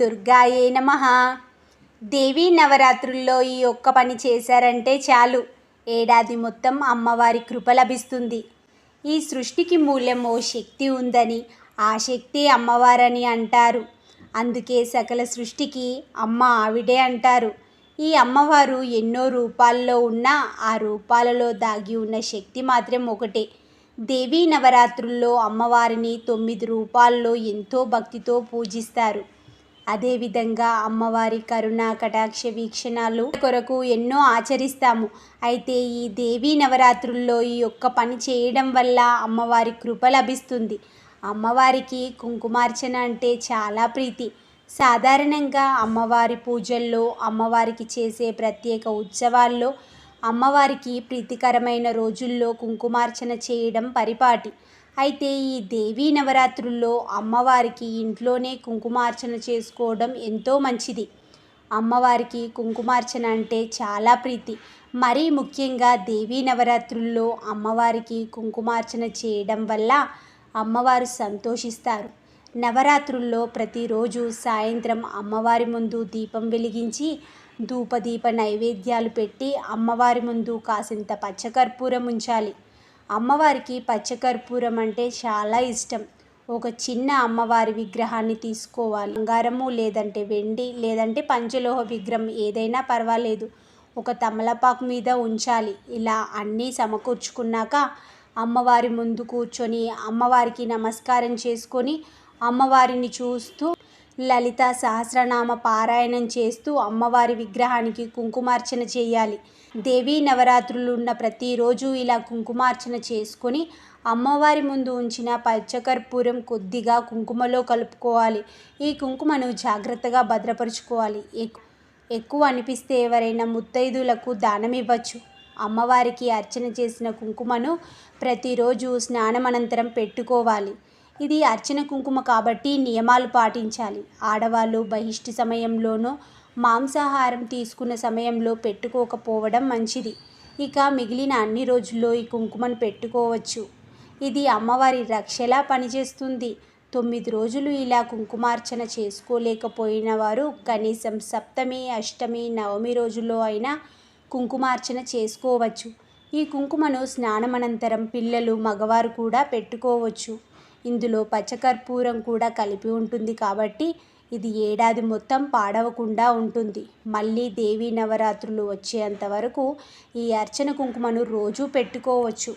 దుర్గాయే నమ. దేవీ నవరాత్రుల్లో ఈ ఒక్క పని చేశారంటే చాలు. ఏడాది మొత్తం అమ్మవారి కృప లభిస్తుంది. ఈ సృష్టికి మూల్యం ఓ శక్తి ఉందని ఆ శక్తి అమ్మవారని అంటారు. అందుకే సకల సృష్టికి అమ్మ ఆవిడే అంటారు. ఈ అమ్మవారు ఎన్నో రూపాల్లో ఉన్నా ఆ రూపాలలో దాగి ఉన్న శక్తి మాత్రం ఒకటే. దేవీ నవరాత్రుల్లో అమ్మవారిని తొమ్మిది రూపాల్లో ఎంతో భక్తితో పూజిస్తారు. అదేవిధంగా అమ్మవారి కరుణ కటాక్ష వీక్షణాలు కొరకు ఎన్నో ఆచరిస్తాము. అయితే ఈ దేవీ నవరాత్రుల్లో ఈ ఒక్క పని చేయడం వల్ల అమ్మవారి కృప లభిస్తుంది. అమ్మవారికి కుంకుమార్చన అంటే చాలా ప్రీతి. సాధారణంగా అమ్మవారి పూజల్లో అమ్మవారికి చేసే ప్రత్యేక ఉత్సవాల్లో అమ్మవారికి ప్రీతికరమైన రోజుల్లో కుంకుమార్చన చేయడం పరిపాటి. అయితే ఈ దేవీ నవరాత్రుల్లో అమ్మవారికి ఇంట్లోనే కుంకుమార్చన చేసుకోవడం ఎంతో మంచిది. అమ్మవారికి కుంకుమార్చన అంటే చాలా ప్రీతి. మరీ ముఖ్యంగా దేవీ నవరాత్రుల్లో అమ్మవారికి కుంకుమార్చన చేయడం వల్ల అమ్మవారు సంతోషిస్తారు. నవరాత్రుల్లో ప్రతిరోజు సాయంత్రం అమ్మవారి ముందు దీపం వెలిగించి ధూపదీప నైవేద్యాలు పెట్టి అమ్మవారి ముందు కాసింత పచ్చకర్పూరం ఉంచాలి. అమ్మవారికి పచ్చకర్పూరం అంటే చాలా ఇష్టం. ఒక చిన్న అమ్మవారి విగ్రహాన్ని తీసుకోవాలి. బంగారము లేదంటే వెండి లేదంటే పంచలోహ విగ్రహం ఏదైనా పర్వాలేదు. ఒక తమలపాకు మీద ఉంచాలి. ఇలా అన్నీ సమకూర్చుకున్నాక అమ్మవారి ముందు కూర్చొని అమ్మవారికి నమస్కారం చేసుకొని అమ్మవారిని చూస్తూ లలిత సహస్రనామ పారాయణం చేస్తూ అమ్మవారి విగ్రహానికి కుంకుమార్చన చేయాలి. దేవీ నవరాత్రులు ఉన్న ప్రతిరోజు ఇలా కుంకుమార్చన చేసుకొని అమ్మవారి ముందు ఉంచిన పచ్చకర్పూరం కొద్దిగా కుంకుమలో కలుపుకోవాలి. ఈ కుంకుమను జాగ్రత్తగా భద్రపరుచుకోవాలి. ఎక్కువ అనిపిస్తే ఎవరైనా ముత్తైదులకు దానం ఇవ్వచ్చు. అమ్మవారికి అర్చన చేసిన కుంకుమను ప్రతిరోజు స్నానం అనంతరం పెట్టుకోవాలి. ఇది అర్చన కుంకుమ కాబట్టి నియమాలు పాటించాలి. ఆడవాళ్ళు బహిష్టి సమయంలోనూ మాంసాహారం తీసుకున్న సమయంలో పెట్టుకోకపోవడం మంచిది. ఇక మిగిలిన అన్ని రోజుల్లో ఈ కుంకుమను పెట్టుకోవచ్చు. ఇది అమ్మవారి రక్షలా పనిచేస్తుంది. తొమ్మిది రోజులు ఇలా కుంకుమార్చన చేసుకోలేకపోయిన వారు కనీసం సప్తమి అష్టమి నవమి రోజుల్లో అయినా కుంకుమార్చన చేసుకోవచ్చు. ఈ కుంకుమను స్నానమనంతరం పిల్లలు మగవారు కూడా పెట్టుకోవచ్చు. ఇందులో పచ్చకర్పూరం కూడా కలిపి ఉంటుంది కాబట్టి ఇది ఏడాది మొత్తం పాడవకుండా ఉంటుంది. మళ్ళీ దేవీ నవరాత్రులు వచ్చేంత వరకు ఈ అర్చన కుంకుమను రోజూ పెట్టుకోవచ్చు.